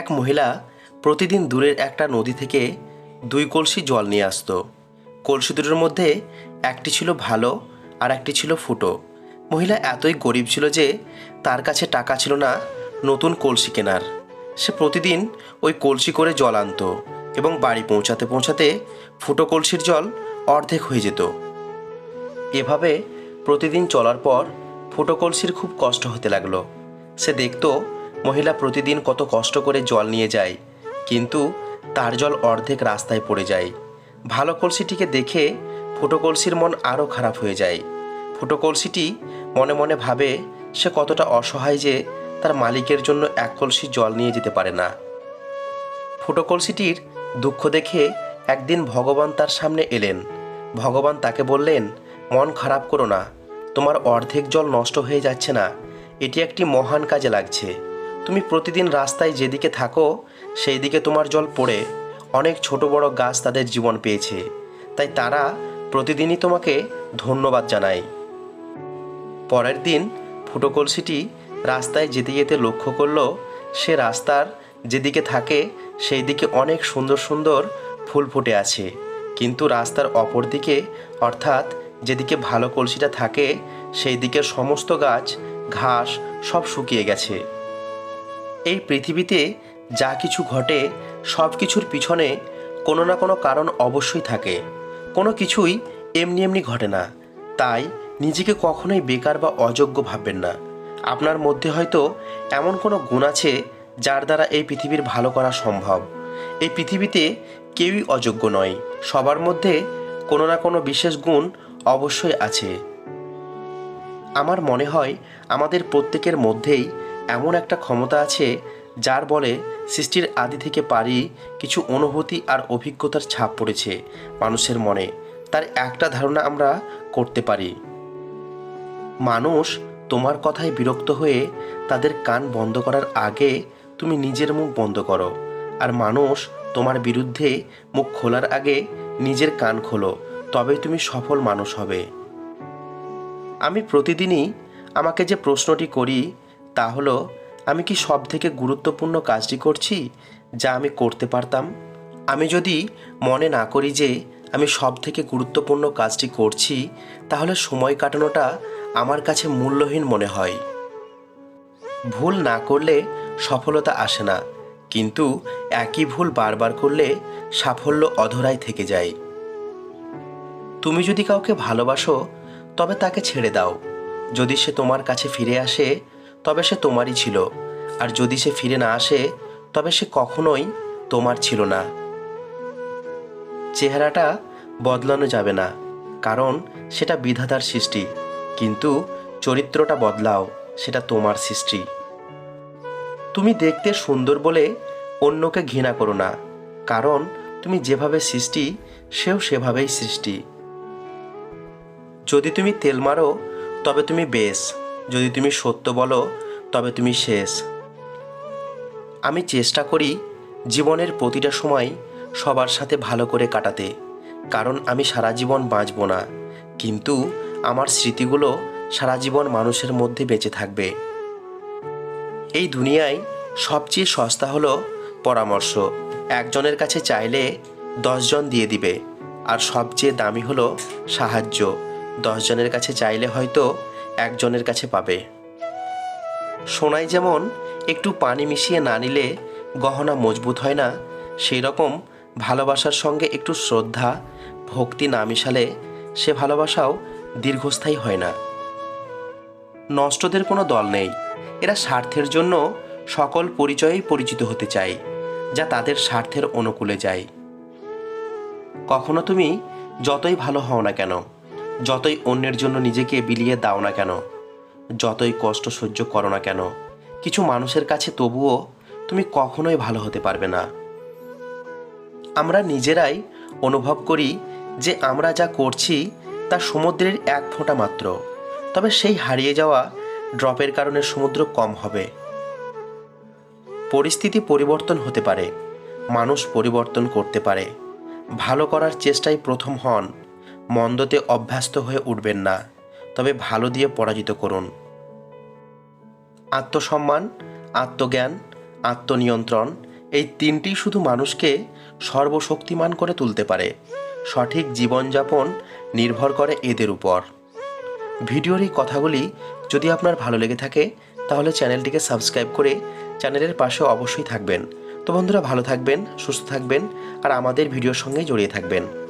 এক মহিলা প্রতিদিন দূরের একটা নদী থেকে দুই কলসি জল নিয়ে আসতো। কলসি দুটোর মধ্যে একটি ছিল ভালো আর একটি ছিল ফুটো। মহিলা এতই গরিব ছিল যে তার কাছে টাকা ছিল না নতুন কলসি কেনার। সে প্রতিদিন ওই কলসি করে জল আনতো এবং বাড়ি পৌঁছাতে পৌঁছাতে ফুটো কলসির জল অর্ধেক হয়ে যেত। এভাবে প্রতিদিন চলার পর ফুটো কলসির খুব কষ্ট হতে লাগল। সে দেখতো মহিলা প্রতিদিন কত কষ্ট করে জল নিয়ে যায়, কিন্তু তার জল অর্ধেক রাস্তায় পড়ে যায়। ভালো কলসিটিকে দেখে ফুটো কলসির মন আরও খারাপ হয়ে যায়। ফুটো কলসিটি মনে মনে ভাবে সে কতটা অসহায় যে তার মালিকের জন্য এক কলসি জল নিয়ে যেতে পারে না। ফুটো কলসিটির দুঃখ দেখে একদিন ভগবান তার সামনে এলেন। ভগবান তাকে বললেন, মন খারাপ করো না, তোমার অর্ধেক জল নষ্ট হয়ে যাচ্ছে না, এটি একটি মহান কাজে লাগছে। তুমি প্রতিদিন রাস্তায় যেদিকে থাকো সেই দিকে তোমার জল পড়ে। অনেক ছোট বড় গাছ তাদের জীবন পেয়েছে। তাই তারা প্রতিদিনই তোমাকে ধন্যবাদ জানায়। পরের দিন ফুটো কলসিটি রাস্তায় যেতে যেতে লক্ষ্য করল, সে রাস্তার যেদিকে থাকে সেই দিকে অনেক সুন্দর সুন্দর ফুল ফুটে আছে। কিন্তু রাস্তার অপর দিকে, অর্থাৎ যেদিকে ভালো কলসিটা থাকে সেই দিকের সমস্ত গাছ, ঘাস সব শুকিয়ে গেছে। এই পৃথিবীতে যা কিছু ঘটে, সব কিছুর পিছনে কোনো না কোনো কারণ অবশ্যই থাকে। কোনো কিছুই এমনি এমনি ঘটে না। তাই নিজেকে কখনোই বেকার বা অযোগ্য ভাববেন না। আপনার মধ্যে হয়তো এমন কোনো গুণ আছে যার দ্বারা এই পৃথিবীর ভালো করা সম্ভব। এই পৃথিবীতে কেউই অযোগ্য নয়। সবার মধ্যে কোনো না কোনো বিশেষ গুণ অবশ্যই আছে। আমার মনে হয় আমাদের প্রত্যেকের মধ্যেই এমন একটা ক্ষমতা আছে যার বলে সৃষ্টির আদি থেকে পারি কিছু অনুভূতি আর অভিজ্ঞতার ছাপ পড়েছে মানুষের মনে। তার একটা ধারণা আমরা করতে পারি। মানুষ তোমার কথায় বিরক্ত হয়ে তাদের কান বন্ধ করার আগে তুমি নিজের মুখ বন্ধ করো আর মানুষ তোমার বিরুদ্ধে মুখ খোলার আগে নিজের কান খোলো, তবে তুমি সফল মানুষ হবে। আমি প্রতিদিনই আমাকে যে প্রশ্নটি করি তা হলো, আমি কি সব থেকে গুরুত্বপূর্ণ কাজটি করছি যা আমি করতে পারতাম? আমি যদি মনে না করি যে আমি সব থেকে গুরুত্বপূর্ণ কাজটি করছি, তাহলে সময় কাটানোটা আমার কাছে মূল্যহীন মনে হয়। ভুল না করলে সফলতা আসে না, কিন্তু একই ভুল বারবার করলে সাফল্য অধরাই থেকে যায়। তুমি যদি কাউকে ভালোবাসো, তবে তাকে ছেড়ে দাও। যদি সে তোমার কাছে ফিরে আসে তবে সে তোমারই ছিল। আর যদি সে ফিরে না আসে, তবে সে কখনোই তোমার ছিল না। চেহারাটা বদলানো যাবে না, কারণ সেটা বিধাতার সৃষ্টি। কিন্তু চরিত্রটা বদলাও, সেটা তোমার সৃষ্টি। তুমি দেখতে সুন্দর বলে অন্যকে ঘৃণা করো না, কারণ তুমি যেভাবে সৃষ্টি, সেও সেভাবেই সৃষ্টি। যদি তুমি তেল মারো, তবে তুমি বেশ। যদি তুমি সত্য বলো, তবে তুমি শেষ। আমি চেষ্টা করি জীবনের প্রতিটা সময় সবার সাথে ভালো করে কাটাতে, কারণ আমি সারা জীবন বাঁচব না। কিন্তু আমার স্মৃতিগুলো সারা জীবন মানুষের মধ্যে বেঁচে থাকবে। এই দুনিয়ায় সবচেয়ে সস্তা হলো পরামর্শ। একজনের কাছে চাইলে দশজন দিয়ে দিবে, আর সবচেয়ে দামি হলো সাহায্য। দশজনের কাছে চাইলে হয়তো একজনের কাছে পাবে। সোনায় যেমন একটু পানি মিশিয়ে না নিলে গহনা মজবুত হয় না, সেই রকম ভালোবাসার সঙ্গে একটু শ্রদ্ধা, ভক্তি না মিশালে সে ভালোবাসাও দীর্ঘস্থায়ী হয় না। নষ্টদের কোনো দল নেই। এরা স্বার্থের জন্য সকল পরিচয়েই পরিচিত হতে চায়, যা তাদের স্বার্থের অনুকূলে যায়। কখনো তুমি যতই ভালো হও না কেন যতই অন্যের জন্য নিজেকে বিলিয়ে দাও না কেন, যতই কষ্ট সহ্য করো না কেন, কিছু মানুষের কাছে তবুও তুমি কখনোই ভালো হতে পারবে না। আমরা নিজেরাই অনুভব করি যে আমরা যা করছি তা সমুদ্রের এক ফোঁটা মাত্র, তবে সেই হারিয়ে যাওয়া ড্রপের কারণে সমুদ্র কম হবে। পরিস্থিতি পরিবর্তন হতে পারে, মানুষ পরিবর্তন করতে পারে, ভালো করার চেষ্টায় প্রথম হন মন্দতে অভ্যস্ত হয়ে উঠবেন না, তবে ভালো দিয়ে পরাজিত করুন। আত্মসম্মান, আত্মজ্ঞান, আত্মনিয়ন্ত্রণ এই তিনটি শুধু মানুষকে সর্বশক্তিমান করে তুলতে পারে। সঠিক জীবনযাপন নির্ভর করে এদের উপর। ভিডিওর এই কথাগুলি যদি আপনার ভালো লেগে থাকে, তাহলে চ্যানেলটিকে সাবস্ক্রাইব করে চ্যানেলের পাশে অবশ্যই থাকবেন। তো বন্ধুরা, ভালো থাকবেন, সুস্থ থাকবেন, আর আমাদের ভিডিওর সঙ্গে জড়িয়ে থাকবেন।